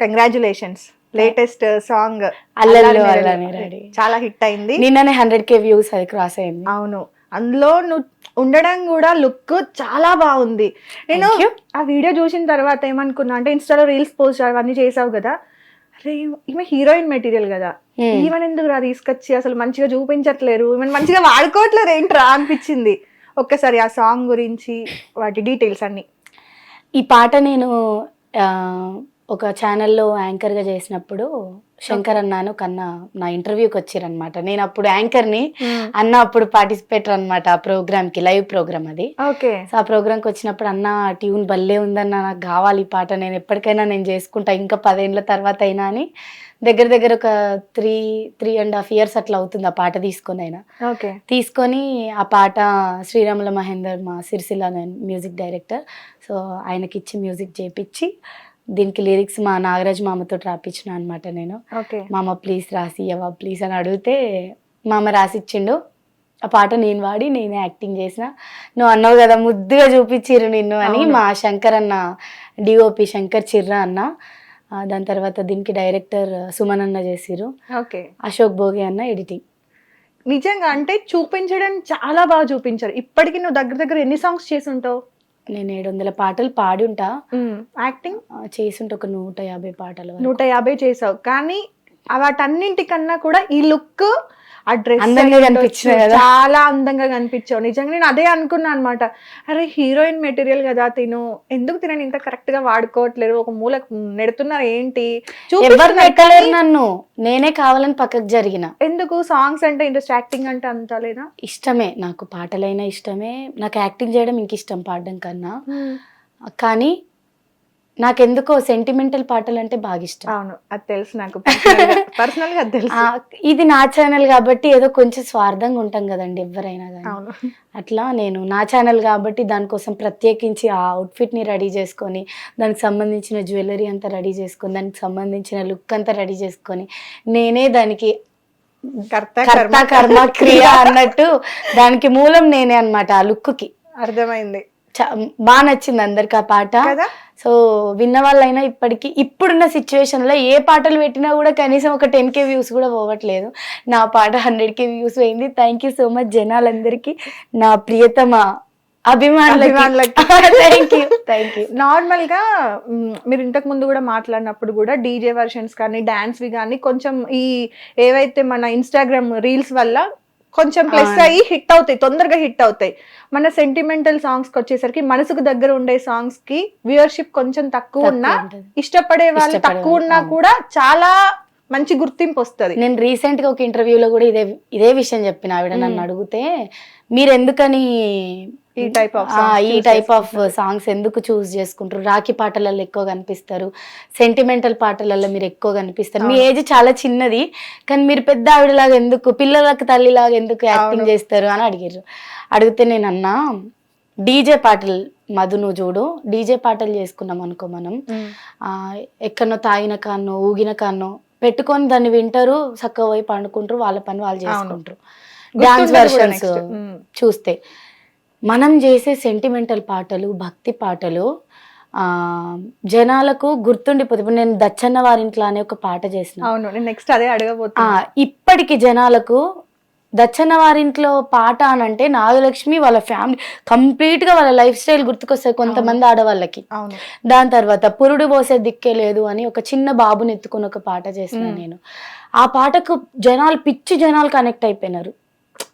Congratulations latest song అల్లల్లో అల్లని చాలా హిట్ అయింది. నిన్ననే హండ్రెడ్ కే వ్యూస్ అది క్రాస్ అయింది. అవును. అందులో నువ్వు ఉండడం కూడా లుక్ చాలా బాగుంది. నేను. ఆ వీడియో చూసిన తర్వాత ఏమనుకున్నా అంటే ఇన్స్టాలో రీల్స్ పోస్ట్ అవన్నీ చేసావు కదా. అరే ఈమె హీరోయిన్ మెటీరియల్ కదా. Hmm. ఈవెన్ ఎందుకు రా తీసుకొచ్చి అసలు మంచిగా చూపించట్లేరు. ఈమె మంచిగా వాడుకోవట్లేరు ఏంట్రా అనిపించింది. ఒక్కసారి ఆ సాంగ్ గురించి వాటి డీటెయిల్స్ అన్ని. ఈ పాట నేను ఒక ఛానల్లో యాంకర్గా చేసినప్పుడు శంకర్ అన్నాను కన్నా నా ఇంటర్వ్యూకి వచ్చారనమాట నేను అప్పుడు యాంకర్ని అన్న అప్పుడు పార్టిసిపేటర్ అనమాట ఆ ప్రోగ్రామ్కి లైవ్ ప్రోగ్రామ్ అది. ఓకే. సో ఆ ప్రోగ్రామ్కి వచ్చినప్పుడు అన్న ట్యూన్ భలే ఉందన్న నాకు కావాలి ఈ పాట నేను ఎప్పటికైనా నేను చేసుకుంటా ఇంకా పదేళ్ళ తర్వాత అయినా అని దగ్గర దగ్గర ఒక three three and half years అట్లా అవుతుంది ఆ పాట తీసుకొని అయినా. ఓకే. తీసుకొని ఆ పాట శ్రీరాముల మహేందర్ మా సిరిసిల్ల మ్యూజిక్ డైరెక్టర్ సో ఆయనకి ఇచ్చి మ్యూజిక్ చేపించి దీనికి లిరిక్స్ మా నాగరాజ్ మామతో రాపించిన అనమాట నేను. ఓకే. మామ ప్లీజ్ రాసి ఇవ్వవా ప్లీజ్ అని అడిగితే మామ రాసిచ్చిండు. ఆ పాట నేను వాడి నేనే యాక్టింగ్ చేసిన. నువ్వు అన్నావు కదా ముద్దుగా చూపించిర్రు నిన్ను అని. మా శంకర్ అన్న డిఓపి శంకర్ చిర్రా అన్న. దాని తర్వాత దీనికి డైరెక్టర్ సుమన్ అన్న చేసిర్రు. ఓకే. అశోక్ భోగి అన్న ఎడిటింగ్ నిజంగా అంటే చూపించడం చాలా బాగా చూపించారు. ఇప్పటికి నువ్వు దగ్గర దగ్గర ఎన్ని సాంగ్స్ చేసి ఉంటావు? నేను ఏడు వందల పాటలు పాడి ఉంటా యాక్టింగ్? చేసుంటే ఒక నూట యాభై పాటలు. నూట యాభై చేసావు. కానీ వాటన్నింటికన్నా కూడా ఈ లుక్ ఆ డ్రెస్ అందంగా కనిపించింది కదా. చాలా అందంగా కనిపించావు. నిజంగా నేను అదే అనుకున్నా అనమాట అరే హీరోయిన్ మెటీరియల్ కదా తిను. ఎందుకు తినని? ఇంత కరెక్ట్గా వాడుకోవట్లేదు. ఒక మూల నెడుతున్నారు ఏంటి? నన్ను. నేనే కావాలని పక్కకు జరిగిన. ఎందుకు? సాంగ్స్ అంటే ఇంట్రెస్ట్ యాక్టింగ్ అంటే అంత లేదా? ఇష్టమే. నాకు పాటలైనా ఇష్టమే. నాకు యాక్టింగ్ చేయడం ఇంక ఇష్టం పాడడం కన్నా. కానీ నాకెందుకో సెంటిమెంటల్ పాటలు అంటే బాగా ఇష్టం అవును అది తెలుసు నాకు. పర్సనల్గా తెలుసు. ఇది నా ఛానల్ కాబట్టి ఏదో కొంచెం స్వార్థంగా ఉంటాం కదండి ఎవరైనా కానీ అవును. అట్లా నేను నా ఛానల్ కాబట్టి దానికోసం ప్రత్యేకించి ఆ అవుట్ఫిట్ని రెడీ చేసుకొని దానికి సంబంధించిన జ్యువెలరీ అంతా రెడీ చేసుకొని దానికి సంబంధించిన లుక్ అంతా రెడీ చేసుకొని నేనే దానికి కర్త కర్మ క్రియ. అన్నట్టు దానికి మూలం నేనే అన్నమాట ఆ లుక్కి అర్థమైంది. బాగా నచ్చింది అందరికి ఆ పాట. కదా? సో విన్న వాళ్ళైనా ఇప్పటికీ ఇప్పుడున్న సిచ్యువేషన్లో ఏ పాటలు పెట్టినా కూడా కనీసం ఒక టెన్ కే వ్యూస్ కూడా పోవట్లేదు. నా పాట హండ్రెడ్ కే వ్యూస్ పోయింది. థ్యాంక్ యూ సో మచ్ జనాలందరికీ. నా ప్రియతమ అభిమానులకి. Thank you. Thank you. నార్మల్గా మీరు ఇంతకు ముందు కూడా మాట్లాడినప్పుడు కూడా డీజే వర్షన్స్ కానీ డాన్స్ వి కానీ కొంచెం ఈ ఏవైతే మన ఇన్స్టాగ్రామ్ రీల్స్ వల్ల కొంచెం ప్లస్. అయ్యి హిట్ అవుతాయి తొందరగా హిట్ అవుతాయి మన సెంటిమెంటల్ సాంగ్స్కి వచ్చేసరికి మనసుకు దగ్గర ఉండే సాంగ్స్కి వ్యూవర్షిప్ కొంచెం తక్కువ ఉన్నా ఇష్టపడే వాళ్ళు తక్కువ ఉన్నా. కూడా చాలా మంచి గుర్తింపు వస్తది నేను రీసెంట్గా ఒక ఇంటర్వ్యూలో కూడా ఇదే ఇదే విషయం చెప్పిన ఆవిడ నన్ను అడిగితే మీరు ఎందుకని ఈ type of ఆ, songs ఈ టైప్ ఆఫ్ సాంగ్స్ ఎందుకు చూస్ చేసుకుంటారు? రాఖీ పాటలలో ఎక్కువ కనిపిస్తారు. సెంటిమెంటల్ పాటలలో మీరు ఎక్కువ కనిపిస్తారు. మీ ఏజ్ చాలా చిన్నది కానీ మీరు పెద్ద ఆవిడలాగా ఎందుకు పిల్లలకు తల్లిలాగా ఎందుకు యాక్టింగ్. చేస్తారు అని అడిగారు అడిగితే నేను అన్నా డీజే పాటలు మధు నువ్వు చూడు డీజే పాటలు చేసుకున్నాం అనుకో మనం. ఎక్కడనో తాగిన కాన్నో ఊగిన కాన్నో పెట్టుకొని దాన్ని వింటారు చక్కగా పోయి పండుకుంటారు వాళ్ళ పని వాళ్ళు చేసుకుంటారు. Dance versions. చూస్తే. మనం చేసే సెంటిమెంటల్ పాటలు భక్తి పాటలు ఆ జనాలకు గుర్తుండిపోతుంది ఇప్పుడు నేను దచ్చన్న వారింట్లో అనే ఒక పాట చేసిన. అవును నెక్స్ట్ అదే ఆ, అడగబోతున్నా ఇప్పటికి జనాలకు దచ్చన్న వారింట్లో పాట అని అంటే నాగలక్ష్మి వాళ్ళ ఫ్యామిలీ కంప్లీట్గా వాళ్ళ లైఫ్ స్టైల్ గుర్తుకొస్తాయి కొంతమంది ఆడవాళ్ళకి. దాని తర్వాత పురుడు పోసే దిక్కే లేదు అని ఒక చిన్న బాబుని ఎత్తుకుని ఒక పాట చేసిన. నేను. ఆ పాటకు జనాలు పిచ్చి జనాలు కనెక్ట్ అయిపోయినారు.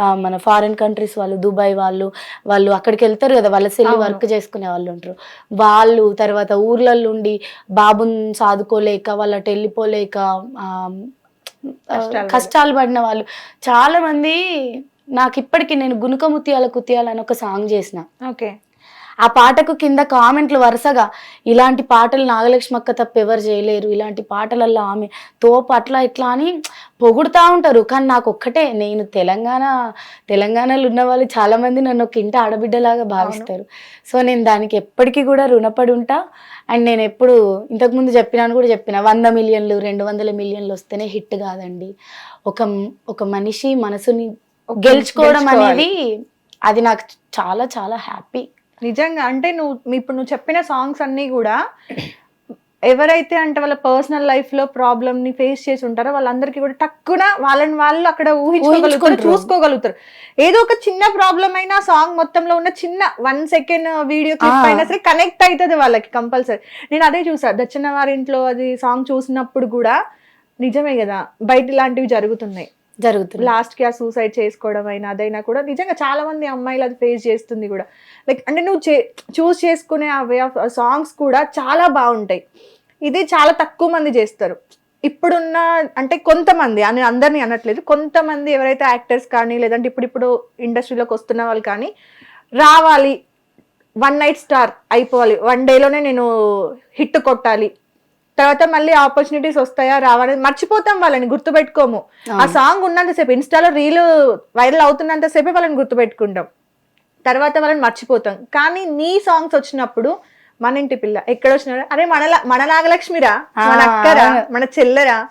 మన ఫారిన్ కంట్రీస్ వాళ్ళు దుబాయ్ వాళ్ళు వాళ్ళు అక్కడికి వెళ్తారు కదా వాళ్ళ సెల్లి. వర్క్ చేసుకునే వాళ్ళు ఉంటారు. వాళ్ళు తర్వాత ఊర్లలో ఉండి బాబుని సాదుకోలేక వాళ్ళటి వెళ్ళిపోలేక కష్టాలు పడిన వాళ్ళు. చాలా మంది నాకు ఇప్పటికి నేను గునుక ముత్యాల కుత్యాల అని ఒక సాంగ్ చేసిన. ఓకే. ఆ పాటకు కింద కామెంట్లు వరుసగా ఇలాంటి పాటలు నాగలక్ష్మి అక్క తప్ప ఎవరు చేయలేరు. ఇలాంటి పాటలల్లో ఆమె తోపు అట్లా ఇట్లా అని పొగుడుతూ ఉంటారు. కానీ నాకు ఒక్కటే నేను తెలంగాణ తెలంగాణలో ఉన్న వాళ్ళు చాలా మంది నన్ను ఒక ఇంటి ఆడబిడ్డలాగా భావిస్తారు. సో నేను దానికి ఎప్పటికీ కూడా రుణపడి ఉంటా అండ్ నేను ఎప్పుడు ఇంతకుముందు చెప్పినాను కూడా చెప్పిన వంద మిలియన్లు రెండు వందల మిలియన్లు వస్తేనే హిట్ కాదండి. ఒక ఒక మనిషి మనసుని గెలుచుకోవడం. అనేది అది నాకు చాలా చాలా హ్యాపీ. నిజంగా అంటే నువ్వు ఇప్పుడు నువ్వు చెప్పిన సాంగ్స్ అన్నీ కూడా ఎవరైతే అంటే వాళ్ళ పర్సనల్ లైఫ్లో ప్రాబ్లమ్ని ఫేస్ చేసి ఉంటారో వాళ్ళందరికీ కూడా టక్కున వాళ్ళని వాళ్ళు అక్కడ ఊహించుకోగలుగుతారు. చూసుకోగలుగుతారు ఏదో ఒక చిన్న ప్రాబ్లం అయినా సాంగ్ మొత్తంలో ఉన్న చిన్న వన్ సెకండ్ వీడియో క్లిప్. అయినా సరే కనెక్ట్ అవుతుంది వాళ్ళకి కంపల్సరీ నేను అదే చూసా దక్షిణ వారింట్లో అది సాంగ్ చూసినప్పుడు కూడా నిజమే కదా బయట ఇలాంటివి జరుగుతున్నాయి జరుగుతుంది. లాస్ట్కి ఆ సూసైడ్ చేసుకోవడం అయినా అదైనా కూడా నిజంగా చాలా మంది అమ్మాయిలు అది ఫేస్ చేస్తుంది కూడా. లైక్ అంటే నువ్వు చూస్ చేసుకునే ఆ వే ఆఫ్ సాంగ్స్ కూడా చాలా బాగుంటాయి. ఇది చాలా తక్కువ మంది చేస్తారు. ఇప్పుడున్న అంటే కొంతమంది అని అందరినీ అనట్లేదు. కొంతమంది ఎవరైతే యాక్టర్స్ కానీ లేదంటే ఇప్పుడు ఇప్పుడు ఇండస్ట్రీలోకి వస్తున్న వాళ్ళు కానీ రావాలి. వన్ నైట్ స్టార్ అయిపోవాలి. వన్ డేలోనే నేను హిట్ కొట్టాలి. తర్వాత మళ్ళీ ఆపర్చునిటీస్ వస్తాయా రావాలి మర్చిపోతాం వాళ్ళని గుర్తుపెట్టుకోము. ఆ సాంగ్ ఉన్నంతసేపు ఇన్స్టాలో రీల్ వైరల్ అవుతున్నంతసేపే వాళ్ళని గుర్తుపెట్టుకుంటాం. తర్వాత వాళ్ళని మర్చిపోతాం. కానీ నీ సాంగ్స్ వచ్చినప్పుడు మన ఇంటి పిల్ల ఎక్కడ వచ్చినా అరే మన మన నాగలక్ష్మిరా? మన అక్కరా. మన చెల్లెరా?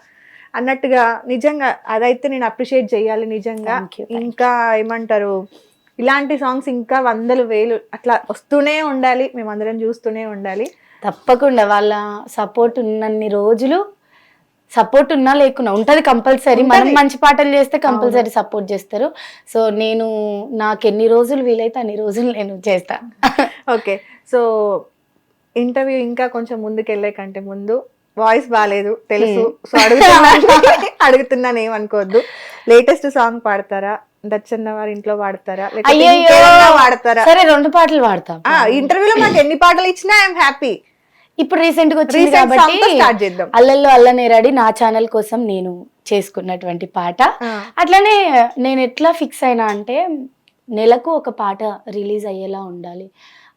అన్నట్టుగా నిజంగా అదైతే నేను అప్రిషియేట్ చేయాలి నిజంగా. ఇంకా ఏమంటారు? ఇలాంటి సాంగ్స్ ఇంకా వందలు వేలు అట్లా వస్తూనే ఉండాలి. మేమందరం చూస్తూనే ఉండాలి. తప్పకుండా వాళ్ళ సపోర్ట్ ఉన్నన్ని రోజులు సపోర్ట్ ఉన్నా లేకున్నా ఉంటది కంపల్సరీ మనం. మంచి పాటలు చేస్తే కంపల్సరీ సపోర్ట్ చేస్తారు. సో నేను నాకు ఎన్ని రోజులు వీలైతే అన్ని రోజులు నేను చేస్తా. ఓకే. సో ఇంటర్వ్యూ ఇంకా కొంచెం ముందుకు వెళ్ళే కంటే ముందు వాయిస్ బాగాలేదు తెలుసు. సో అడుగుతున్నాను అడుగుతున్నాను ఏమనుకోవద్దు. లేటెస్ట్ సాంగ్ పాడతారా? దచ్చన్న వారి ఇంట్లో ఇంకేదైనా పాడతారా సరే రెండు పాటలు పాడతాం ఆ ఇంటర్వ్యూలో మాకు ఎన్ని పాటలు ఇచ్చినా ఐఎమ్ హ్యాపీ ఇప్పుడు రీసెంట్గా వచ్చింది కాబట్టి అల్లల్లో అల్లనేరాడి నా ఛానల్ కోసం నేను చేసుకున్నటువంటి పాట. అట్లనే నేను ఎట్లా ఫిక్స్ అయినా అంటే నెలకు ఒక పాట రిలీజ్ అయ్యేలా ఉండాలి.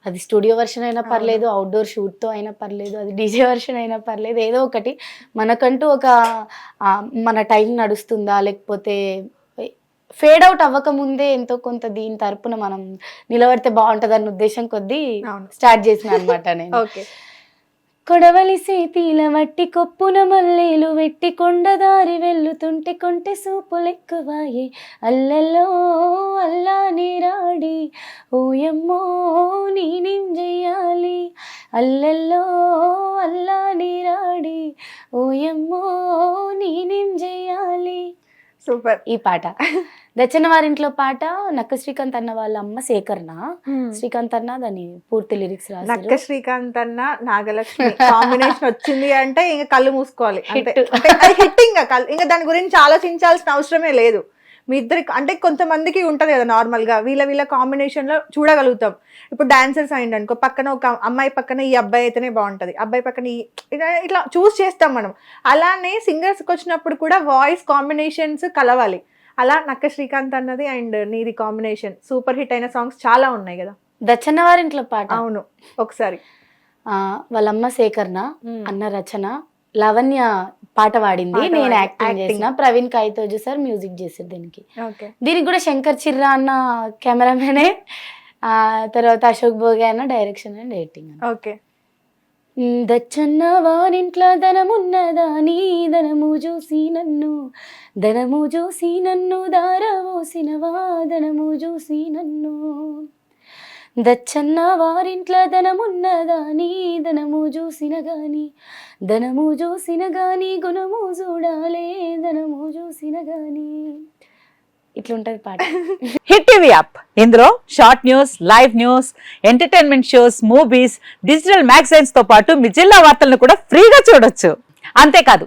అది స్టూడియో వర్షన్ అయినా పర్లేదు అవుట్డోర్ షూట్తో అయినా పర్లేదు అది డీజే వర్షన్ అయినా పర్లేదు ఏదో ఒకటి. మనకంటూ ఒక మన టైం నడుస్తుందా? లేకపోతే ఫేడ్ అవుట్ అవ్వక ముందే ఎంతో కొంత దీని తరపున మనం నిలబడితే బాగుంటుంది అన్న ఉద్దేశం కొద్దీ. స్టార్ట్ చేసిన అనమాట నేను. కొడవలి సేతీల వట్టి కొప్పున మల్లేలు వెట్టి కొండదారి వెళ్ళుతుంటే కొంటె సూపులెక్కువాయే. అల్లల్లో అల్లా నీరాడి ఓయమ్మో నేనేం చెయ్యాలి అల్లల్లో అల్లా నీరాడి ఓయమ్మో నేనేం చెయ్యాలి సూపర్. ఈ పాట. దచ్చన వారింట్లో పాట నక్క శ్రీకాంత్ అన్న వాళ్ళ అమ్మ సేకరణ శ్రీకాంత్ అన్న దాని పూర్తి లిరిక్స్ నక్క రాశారు శ్రీకాంత్ అన్న నాగలక్ష్మి కాంబినేషన్ వచ్చింది అంటే ఇంకా కళ్ళు మూసుకోవాలి. అంటే ఇంకా దాని గురించి ఆలోచించాల్సిన అవసరమే లేదు. మీ ఇద్దరికి అంటే కొంతమందికి ఉంటది కదా నార్మల్గా వీళ్ళ వీళ్ళ కాంబినేషన్లో చూడగలుగుతాం. ఇప్పుడు డాన్సర్స్ అయింది అనుకో పక్కన ఒక అమ్మాయి పక్కన ఈ అబ్బాయి అయితేనే బాగుంటది. అబ్బాయి పక్కన ఈ ఇట్లా చూస్ చేస్తాం మనం. అలానే సింగర్స్కి వచ్చినప్పుడు కూడా వాయిస్ కాంబినేషన్స్ కలవాలి. అలా నక్క శ్రీకాంత్ అన్నది అండ్ నీది కాంబినేషన్. సూపర్ హిట్ అయిన సాంగ్స్ చాలా ఉన్నాయి కదా. దచ్చన్న వారింట్లో పాట. అవును. ఒకసారి. వాళ్ళమ్మ సేకరణ. అన్న రచన లవణ్య పాట పాడింది. నేను యాక్టింగ్. చేసిన. ప్రవీణ్ కాయితోజు సార్ మ్యూజిక్ చేశారు దీనికి. ఓకే దీనికి కూడా శంకర్ చిర్రా అన్న కెమెరామెనే తర్వాత అశోక్ భోగే అన్న డైరెక్షన్ అండ్ ఎడిటింగ్ ఓకే దచ్చన్న వారింట్లో ధనమున్నదా? నీ ధనము చూసి నన్ను. ధనము చూసి నన్ను దారవోసినవా ధనము చూసి నన్ను. దచ్చన్న వారింట్ల ధనమున్నదా నీ ధనము చూసిన గాని? ధనము చూసిన గాని గుణము చూడాలే ధనము చూసిన గాని. ఇట్లుంటది పాట. Hit TV app. ఇందులో short news live news entertainment shows movies digital మ్యాగజైన్స్తో పాటు మీ జిల్లా వార్తలను కూడా ఫ్రీగా చూడొచ్చు. అంతేకాదు